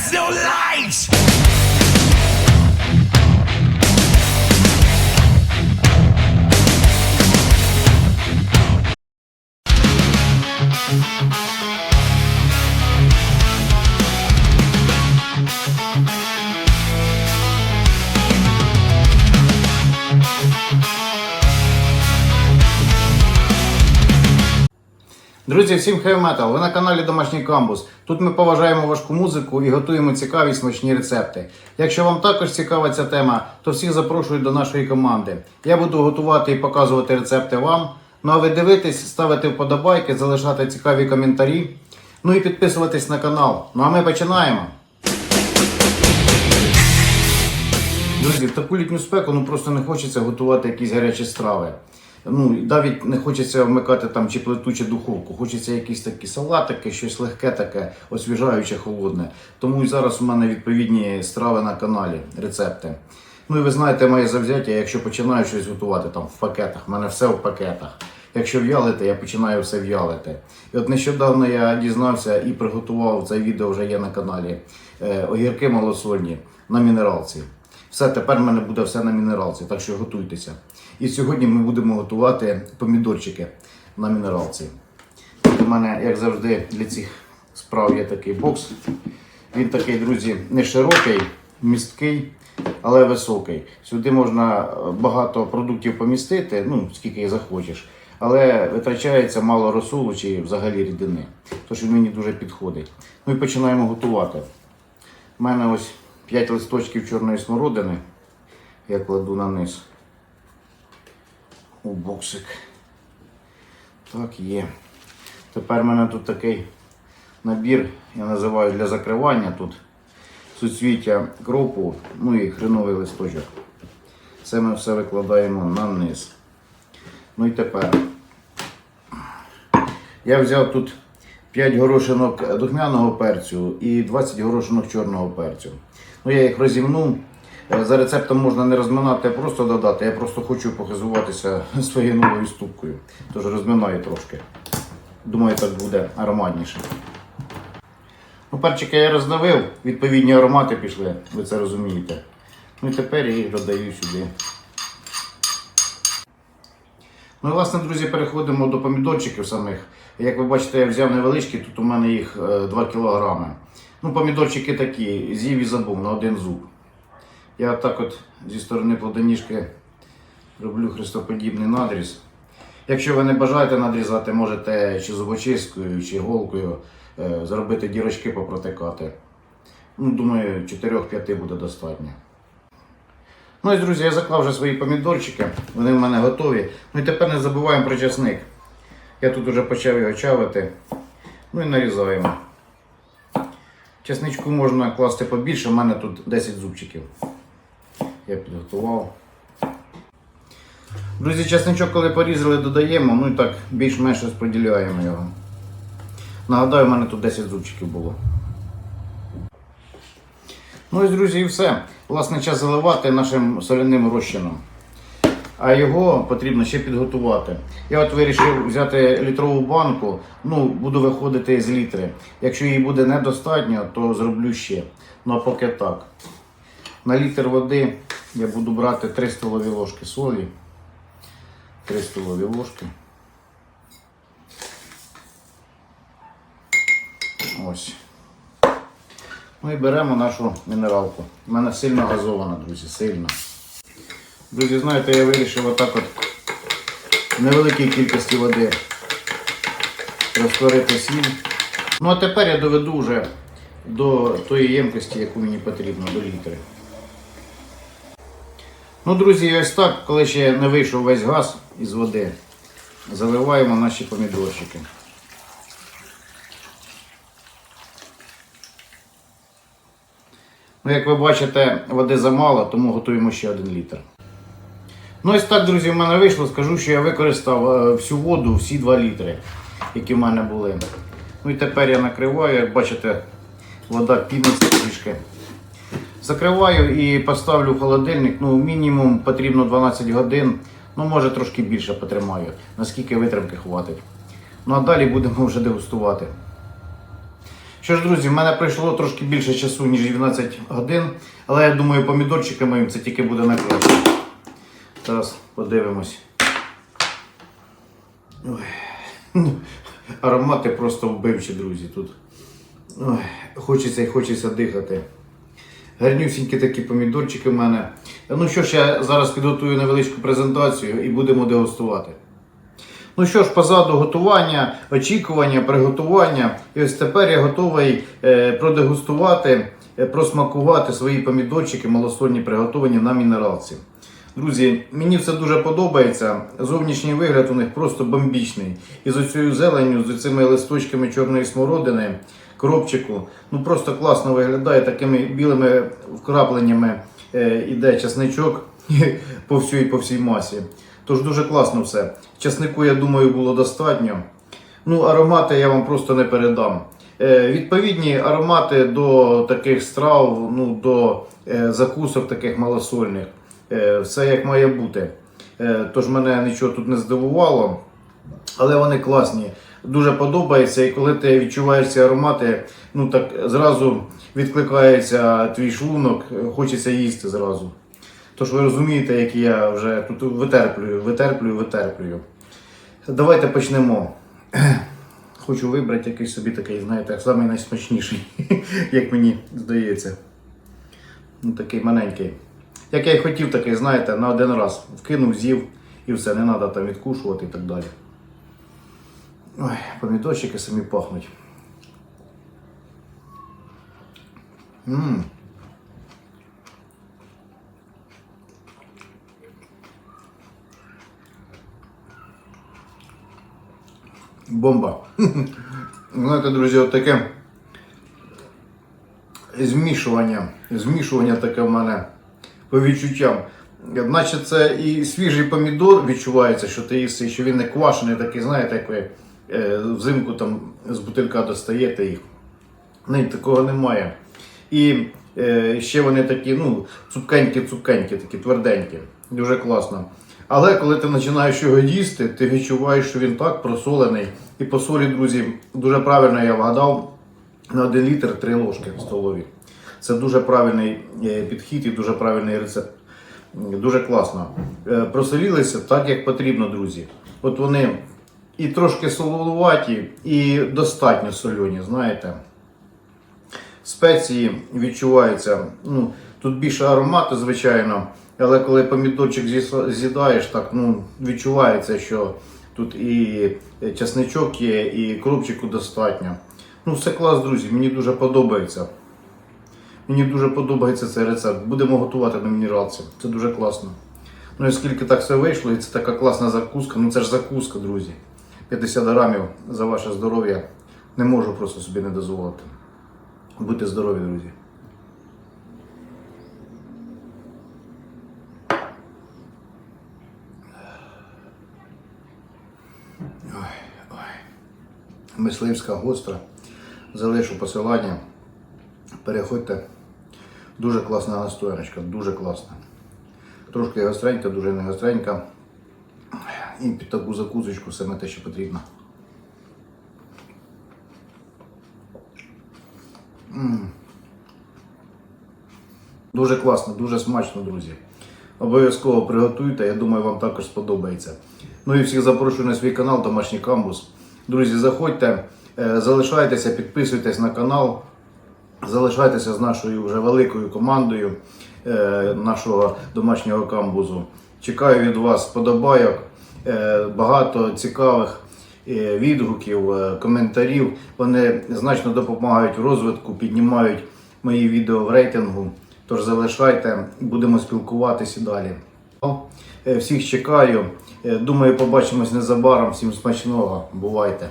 There's no light. Друзі, всім Metal! Ви на каналі Домашній Камбус. Тут ми поважаємо важку музику і готуємо цікаві смачні рецепти. Якщо вам також цікава ця тема, то всіх запрошую до нашої команди. Я буду готувати і показувати рецепти вам. Ну а ви дивитесь, ставити вподобайки, залишати цікаві коментарі. Ну і підписуватись на канал. Ну а ми починаємо. Друзі, в таку літню спеку ну просто не хочеться готувати якісь гарячі страви. Ну, навіть не хочеться вмикати там чи плиту, чи духовку. Хочеться якісь такі салатики, щось легке таке, освіжаюче, холодне. Тому і зараз у мене відповідні страви на каналі, рецепти. Ну і ви знаєте моє завзяття, якщо починаю щось готувати там в пакетах, в мене все в пакетах. Якщо в'ялити, я починаю все в'ялити. І от нещодавно я дізнався і приготував це відео вже є на каналі. е, огірки малосольні на мінералці. Все, тепер в мене буде все на мінералці, так що готуйтеся. І сьогодні ми будемо готувати помідорчики на мінералці. У мене, як завжди, для цих справ є такий бокс. Він такий, друзі, не широкий, місткий, але високий. Сюди можна е, багато продуктів помістити, ну, скільки захочеш. Але витрачається мало розсолу чи взагалі рідини. Тож він мені дуже підходить. Ну і починаємо готувати. У мене ось 5 листочків чорної смородини. Я кладу на низ у боксик. Так, є. Тепер в мене тут такий набір, я називаю для закривання тут суцвіття кропу, ну і хреновий листочок. Це ми все викладаємо на низ. Ну і тепер я взяв тут 5 горошинок духмяного перцю і 20 горошинок чорного перцю. Ну, я їх розімну. Е, За рецептом можна не розминати, а просто додати. Я просто хочу похизуватися своєю новою ступкою. Тож розминаю трошки. Думаю, так буде ароматніше. Ну, перчики я роздавив, відповідні аромати пішли, ви це розумієте. Ну і тепер я їх додаю сюди. Ну і власне, друзі, переходимо до помідорчиків самих. Як ви бачите, я взяв невеличкі, тут у мене їх е, 2 кг. Ну, помідорчики такі, з'їв і забув на один зуб. Я так от зі сторони плодоніжки роблю хрестоподібний надріз. Якщо ви не бажаєте надрізати, можете чи зубочисткою, чи голкою е, зробити дірочки попротикати. Ну, думаю, 4-5 буде достатньо. Ну і друзі, я заклав вже свої помідорчики, вони в мене готові. Ну і тепер не забуваємо про часник. Я тут вже почав його чавити. Ну і нарізаємо. Часничку можна класти побільше, в мене тут 10 зубчиків. Я підготував. Друзі, часничок, коли порізали, додаємо, ну і так більш-менш розподіляємо його. Нагадаю, в мене тут 10 зубчиків було. Ну і друзі, і все. Власне, час заливати нашим соляним розчином. А його потрібно ще підготувати. Я от вирішив взяти літрову банку, ну, буду виходити з літри. Якщо її буде недостатньо, то зроблю ще. Ну а поки так. На літр води я буду брати 3 столові ложки солі. 3 столові ложки. Ось. Ну і беремо нашу мінералку. У мене сильно газована, друзі, сильно. Друзі, знаєте, я вирішив отак от в невеликій кількості води розтворити сіль. Ну а тепер я доведу вже до тої ємкості, яку мені потрібно, до літри. Ну, друзі, ось так, коли ще не вийшов весь газ із води, заливаємо наші помідорчики. Ну, як ви бачите, води замало, тому готуємо ще один літр. Ну, ось так, друзі, в мене вийшло. Скажу, що я використав е, всю воду, всі 2 літри, які в мене були. Ну і тепер я накриваю, як бачите, вода піниться трішки. Закриваю і поставлю в холодильник. Ну, мінімум потрібно 12 годин. Ну, може трошки більше потримаю, наскільки витримки хватить. Ну а далі будемо вже дегустувати. Що ж, друзі, в мене пройшло трошки більше часу, ніж 12 годин, але я думаю, помідорчиками їм це тільки буде на краще. Зараз подивимось. Ой. Аромати просто вбивчі, друзі, тут. Ой, хочеться і хочеться дихати. Гарнюсінькі такі помідорчики в мене. Ну що ж, я зараз підготую невеличку презентацію і будемо дегустувати. Ну що ж, позаду готування, очікування, приготування. І ось тепер я готовий е, продегустувати, е, просмакувати свої помідорчики малосольні приготовані на мінералці. Друзі, мені все дуже подобається. Зовнішній вигляд у них просто бомбічний. І з оцією зеленню, з цими листочками чорної смородини, кропчику. Ну просто класно виглядає такими білими вкрапленнями е, іде часничок по всій, по всій масі. Тож дуже класно все. Часнику, я думаю, було достатньо. Ну, аромати я вам просто не передам. Е, відповідні аромати до таких страв, ну, до е, закусок таких малосольних. Е, все як має бути. Е, тож мене нічого тут не здивувало. Але вони класні. Дуже подобається, і коли ти відчуваєш ці аромати, ну так зразу відкликається твій шлунок, хочеться їсти зразу. Тож ви розумієте, як я вже тут витерплюю, витерплюю, витерплюю. Давайте почнемо. Хочу вибрати якийсь собі такий, знаєте, найсмачніший, як мені здається. Ну, такий маленький. Як я й хотів, такий, знаєте, на один раз вкинув, з'їв і все, не треба там відкушувати і так далі. Ой, помідорчики самі пахнуть. Ммм. Бомба. Знаєте, друзі, от таке змішування. Змішування таке в мене по відчуттям. Наче це і свіжий помідор відчувається, що ти їси, що він не квашений, такий, знаєте, як ви е, взимку там з бутилька достаєте їх. Ні, такого немає. І е, ще вони такі, ну, цупкенькі-цупкенькі, такі тверденькі. Дуже класно. Але коли ти починаєш його їсти, ти відчуваєш, що він так просолений. І по солі, друзі, дуже правильно я вгадав на 1 літр 3 ложки столові. Це дуже правильний е, підхід і дуже правильний рецепт. Дуже класно. Е, Просолілися так, як потрібно, друзі. От вони і трошки солонуваті, і достатньо сольоні, знаєте. Спеції відчуваються. Ну, тут більше аромату, звичайно. Але коли помідорчик з'їдаєш, так ну, відчувається, що тут і часничок є, і кропчику достатньо. Ну, все клас, друзі, мені дуже подобається. Мені дуже подобається цей рецепт. Будемо готувати на мінералці. Це дуже класно. Ну і скільки так все вийшло, і це така класна закуска. Ну це ж закуска, друзі. 50 грамів за ваше здоров'я. Не можу просто собі не дозволити. Будьте здорові, друзі. Мисливська гостра. Залишу посилання. Переходьте. Дуже класна настояночка, дуже класна. Трошки гостренька, дуже не гостренька. І під таку закусочку саме те, що потрібно. М. Дуже класно, дуже смачно, друзі. Обов'язково приготуйте, я думаю, вам також сподобається. Ну і всіх запрошую на свій канал Домашній Камбус. Друзі, заходьте, е, залишайтеся, підписуйтесь на канал. Залишайтеся з нашою вже великою командою е, нашого домашнього камбузу. Чекаю від вас подобайок, е, багато цікавих е, відгуків, коментарів. Вони значно допомагають в розвитку, піднімають мої відео в рейтингу. Тож залишайте, будемо спілкуватися далі. Всіх чекаю. Думаю, побачимось незабаром. Всім смачного. Бувайте!